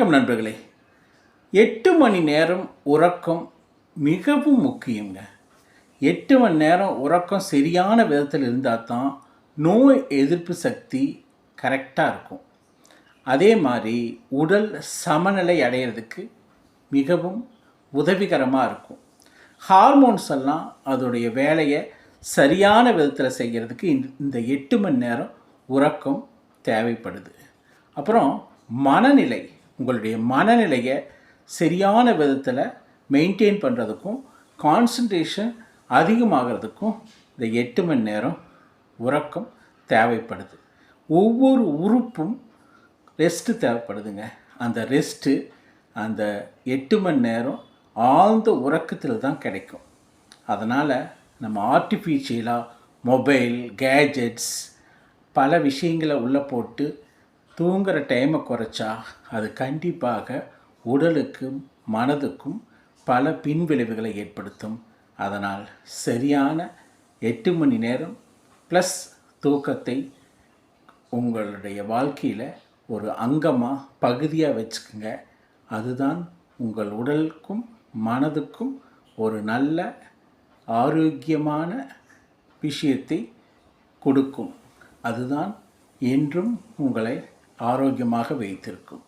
வணக்கம் நண்பர்களே. எட்டு மணி நேரம் உறக்கம் மிகவும் முக்கியங்க. எட்டு மணி நேரம் உறக்கம் சரியான விதத்தில் இருந்தால் தான் நோய் எதிர்ப்பு சக்தி கரெக்டாக இருக்கும். அதே மாதிரி உடல் சமநிலை அடையிறதுக்கு மிகவும் உதவிகரமாக இருக்கும். ஹார்மோன்ஸ் எல்லாம் அதோடைய வேலையை சரியான விதத்தில் செய்கிறதுக்கு இந்த- இந்த எட்டு மணி நேரம் உறக்கம் தேவைப்படுது. அப்புறம் மனநிலை. உங்களுடைய மனநிலையை சரியான விதத்தில் மெயின்டைன் பண்ணுறதுக்கும் கான்சன்ட்ரேஷன் அதிகமாகிறதுக்கும் இந்த எட்டு மணி நேரம் உறக்கம் தேவைப்படுது. ஒவ்வொரு உறுப்பும் ரெஸ்ட்டு தேவைப்படுதுங்க. அந்த ரெஸ்ட்டு அந்த எட்டு மணி நேரம் ஆழ்ந்த உறக்கத்தில் தான் கிடைக்கும். அதனால் நம்ம ஆர்டிஃபிஷியலாக மொபைல் கேஜெட்ஸ் பல விஷயங்களை உள்ளே போட்டு தூங்குகிற டைமை குறைச்சா அது கண்டிப்பாக உடலுக்கும் மனதுக்கும் பல பின்விளைவுகளை ஏற்படுத்தும். அதனால் சரியான எட்டு மணி நேரம் ப்ளஸ் தூக்கத்தை உங்களுடைய வாழ்க்கையில் ஒரு அங்கமாக பகுதியாக வச்சுக்கோங்க. அதுதான் உங்கள் உடலுக்கும் மனதுக்கும் ஒரு நல்ல ஆரோக்கியமான விஷயத்தை கொடுக்கும். அதுதான் என்றும் உங்களை ஆரோக்கியமாக வைத்திருக்கும்.